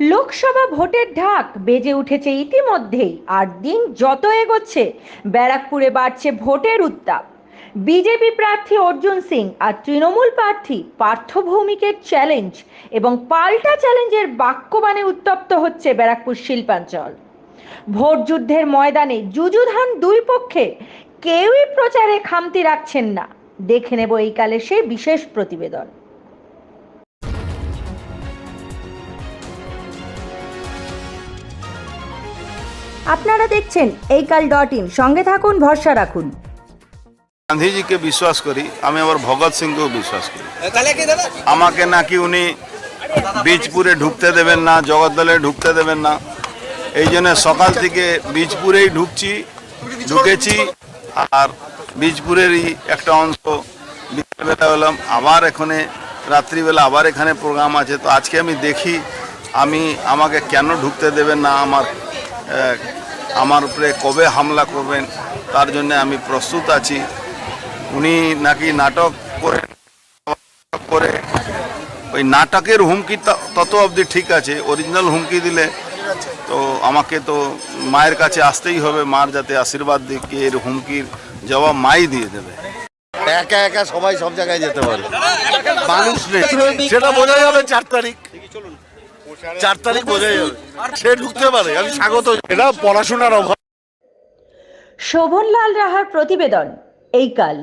লোকসভা ভোটের ঢাক বেজে উঠেছে ইতিমধ্যেই, আর দিন যত এগোচ্ছে, ব্যারাকপুরে বাড়ছে ভোটের উত্তাপ। বিজেপি প্রার্থী অর্জুন সিং আর তৃণমূল প্রার্থী পার্থ ভৌমিকের চ্যালেঞ্জ এবং পাল্টা চ্যালেঞ্জের বাক্যবাণে উত্তপ্ত হচ্ছে ব্যারাকপুর শিল্পাঞ্চল। ভোট যুদ্ধের ময়দানে যুযুধান দুই পক্ষে কেউই প্রচারে খামতি রাখছেন না। দেখে নেব এই কালে সেই বিশেষ প্রতিবেদন। আপনারা দেখছেন এই কাল ডট ইন। সঙ্গে থাকুন ভরসা রাখুন। গান্ধীজিকে বিশ্বাস করি আমি আবার ভগৎ সিংকেও বিশ্বাস করি। আমাকে নাকি উনি বীজপুরে ঢুকতে দেবেন না জগদ্দলে ঢুকতে দেবেন না। এই জন্য সকাল থেকে বীজপুরেই ঢুকছি ঢুকেছি আর বীজপুরেরই একটা অংশ বিকেলবেলা হলাম আবার এখানে রাত্রিবেলা আবার এখানে প্রোগ্রাম আছে। তো আজকে আমি দেখি আমি আমাকে কেন ঢুকতে দেবেন না আমার আমার উপরে কবে হামলা করবেন তার জন্য আমি প্রস্তুত আছি। উনি নাকি নাটক করে করে ওই নাটকের হুমকি তত অবধি ঠিক আছে অরিজিনাল হুমকি দিলে তো আমাকে তো মায়ের কাছে আসতেই হবে মার যাতে আশীর্বাদ দিকে এর হুমকির জবাব মাই দিয়ে দেবে। একা একা সবাই সব জায়গায় যেতে পারে। মানুষ নেই। সেটা বোঝা যাবে চার তারিখ। চার তারিখ বোঝাই যাবে। সে ঢুকতে পারে আমি স্বাগত। এটা পড়াশোনার অভাব। শোভনলাল রাহার প্রতিবেদন এই কাল।